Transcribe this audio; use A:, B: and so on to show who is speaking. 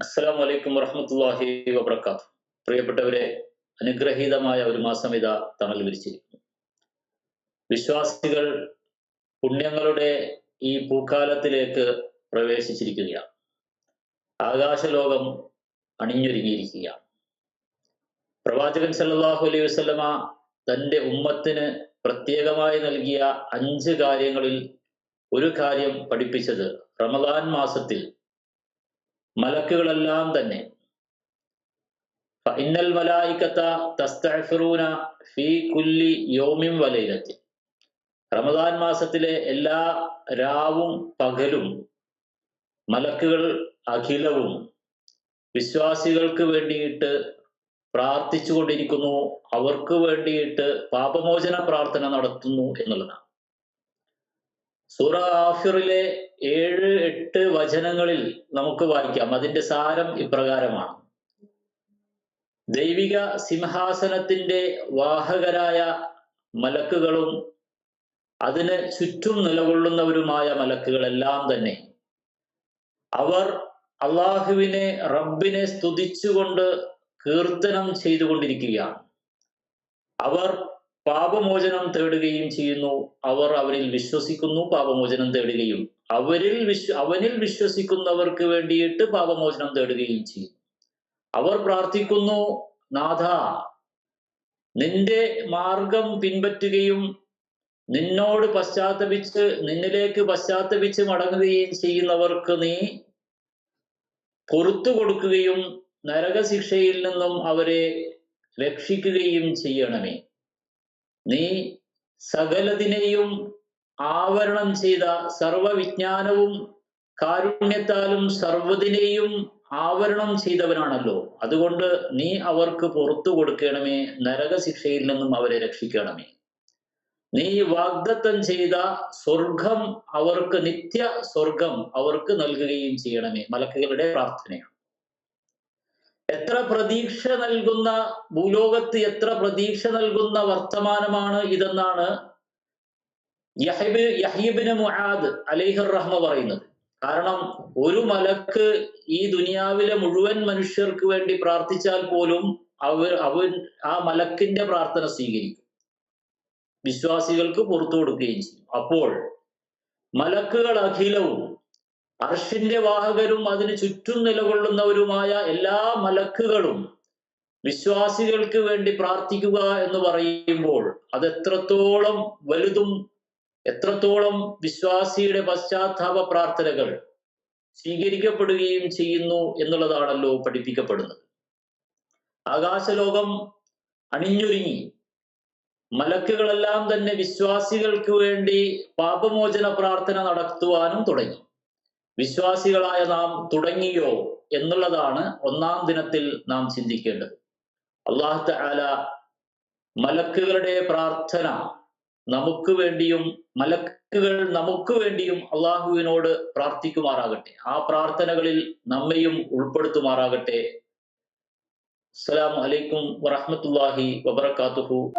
A: അസ്സലാം വലൈക്കും വറഹമത്തല്ലാഹി വബർക്കാത്തു പ്രിയപ്പെട്ടവരെ അനുഗ്രഹീതമായ ഒരു മാസം ഇതാ തണൽ വിരിച്ചിരിക്കുന്നു. വിശ്വാസികൾ പുണ്യങ്ങളുടെ ഈ പൂക്കാലത്തിലേക്ക് പ്രവേശിച്ചിരിക്കുകയാണ്. ആകാശലോകം അണിഞ്ഞൊരുങ്ങിയിരിക്കുകയാണ്. പ്രവാചകൻ സല്ലാഹു അലൈഹി വസല്ലമ തന്റെ ഉമ്മത്തിന് പ്രത്യേകമായി നൽകിയ അഞ്ച് കാര്യങ്ങളിൽ ഒരു കാര്യം പഠിപ്പിച്ചത് റമദാൻ മാസത്തിൽ മലക്കുകളെല്ലാം തന്നെ. ഇന്നൽ മലായിക്കത്ത ഫീ കുല്ലി യൗമിൻ വലൈലത്തിൻ റമദാൻ മാസത്തിലെ എല്ലാ രാവും പകലും മലക്കുകൾ അഖിലവും വിശ്വാസികൾക്ക് വേണ്ടിയിട്ട് പ്രാർത്ഥിച്ചു കൊണ്ടിരിക്കുന്നു അവർക്ക് വേണ്ടിയിട്ട് പാപമോചന പ്രാർത്ഥന നടത്തുന്നു എന്നുള്ളതാണ്. സൂറ ആഫിറിലെ ഏഴ് എട്ട് വചനങ്ങളിൽ നമുക്ക് വായിക്കാം. അതിന്റെ സാരം ഇപ്രകാരമാണ്. ദൈവിക സിംഹാസനത്തിന്റെ വാഹകരായ മലക്കുകളും അതിന് ചുറ്റും നിലകൊള്ളുന്നവരുമായ മലക്കുകളെല്ലാം തന്നെ അവർ അള്ളാഹുവിനെ റബ്ബിനെ സ്തുതിച്ചുകൊണ്ട് കീർത്തനം ചെയ്തുകൊണ്ടിരിക്കുകയാണ്. അവർ പാപമോചനം തേടുകയും ചെയ്യുന്നു. അവർ അവരിൽ വിശ്വസിക്കുന്നു പാപമോചനം തേടുകയും. അവരിൽ വിശ്വ അവനിൽ വിശ്വസിക്കുന്നവർക്ക് വേണ്ടിയിട്ട് പാപമോചനം തേടുകയും ചെയ്യും അവർ പ്രാർത്ഥിക്കുന്നു നാഥ നിന്റെ മാർഗം പിൻപറ്റുകയും നിന്നോട് പശ്ചാത്തപിച്ച് നിന്നിലേക്ക് പശ്ചാത്തപിച്ച് മടങ്ങുകയും ചെയ്യുന്നവർക്ക് നീ പൊറത്തു കൊടുക്കുകയും നരകശിക്ഷയിൽ നിന്നും അവരെ രക്ഷിക്കുകയും ചെയ്യണമേ. നീ സകലതിനെയും ആവരണം ചെയ്ത സർവവിജ്ഞാനവും കാരുണ്യത്താലും സർവതിനെയും ആവരണം ചെയ്തവനാണല്ലോ. അതുകൊണ്ട് നീ അവർക്ക് പുറത്തു കൊടുക്കണമേ. നരകശിക്ഷയിൽ നിന്നും അവരെ രക്ഷിക്കണമേ. നീ വാഗ്ദത്തം ചെയ്ത സ്വർഗം അവർക്ക് നിത്യ സ്വർഗം അവർക്ക് നൽകുകയും ചെയ്യണമേ. മലക്കുകളുടെ പ്രാർത്ഥനയാണ്. എത്ര പ്രതീക്ഷ നൽകുന്ന ഭൂലോകത്ത് എത്ര പ്രതീക്ഷ നൽകുന്ന വർത്തമാനമാണ് ഇതെന്നാണ് യഹിബ് യഹീബിന് മുആദ് അലൈഹിർ റഹ്മ പറയുന്നത്. കാരണം ഒരു മലക്ക് ഈ ദുനിയാവിലെ മുഴുവൻ മനുഷ്യർക്ക് വേണ്ടി പ്രാർത്ഥിച്ചാൽ പോലും അവർ അവൻ ആ മലക്കിന്റെ പ്രാർത്ഥന സ്വീകരിക്കും. വിശ്വാസികൾക്ക് പുറത്തു കൊടുക്കുകയും ചെയ്യും. അപ്പോൾ മലക്കുകൾ അഖിലവും അർഷിന്റെ വാഹകരും അതിന് ചുറ്റും നിലകൊള്ളുന്നവരുമായ എല്ലാ മലക്കുകളും വിശ്വാസികൾക്ക് വേണ്ടി പ്രാർത്ഥിക്കുക എന്ന് പറയുമ്പോൾ അത് എത്രത്തോളം വലുതും എത്രത്തോളം വിശ്വാസിയുടെ പശ്ചാത്താപ പ്രാർത്ഥനകൾ സ്വീകരിക്കപ്പെടുകയും ചെയ്യുന്നു എന്നുള്ളതാണല്ലോ പഠിപ്പിക്കപ്പെടുന്നത്. ആകാശലോകം അണിഞ്ഞൊരുങ്ങി. മലക്കുകളെല്ലാം തന്നെ വിശ്വാസികൾക്ക് വേണ്ടി പാപമോചന പ്രാർത്ഥന നടത്തുവാനും തുടങ്ങി. വിശ്വാസികളായ നാം തുടങ്ങിയോ എന്നുള്ളതാണ് ഒന്നാം ദിനത്തിൽ നാം ചിന്തിക്കേണ്ടത്. അള്ളാഹു തആല മലക്കുകളുടെ പ്രാർത്ഥന നമുക്ക് വേണ്ടിയും മലക്കുകൾ നമുക്ക് വേണ്ടിയും അള്ളാഹുവിനോട് പ്രാർത്ഥിക്കുമാറാകട്ടെ. ആ പ്രാർത്ഥനകളിൽ നമ്മയും ഉൾപ്പെടുത്തുമാറാകട്ടെ. അസ്സലാമു അലൈക്കും വറഹ്മത്തുള്ളാഹി വബറകാതുഹു.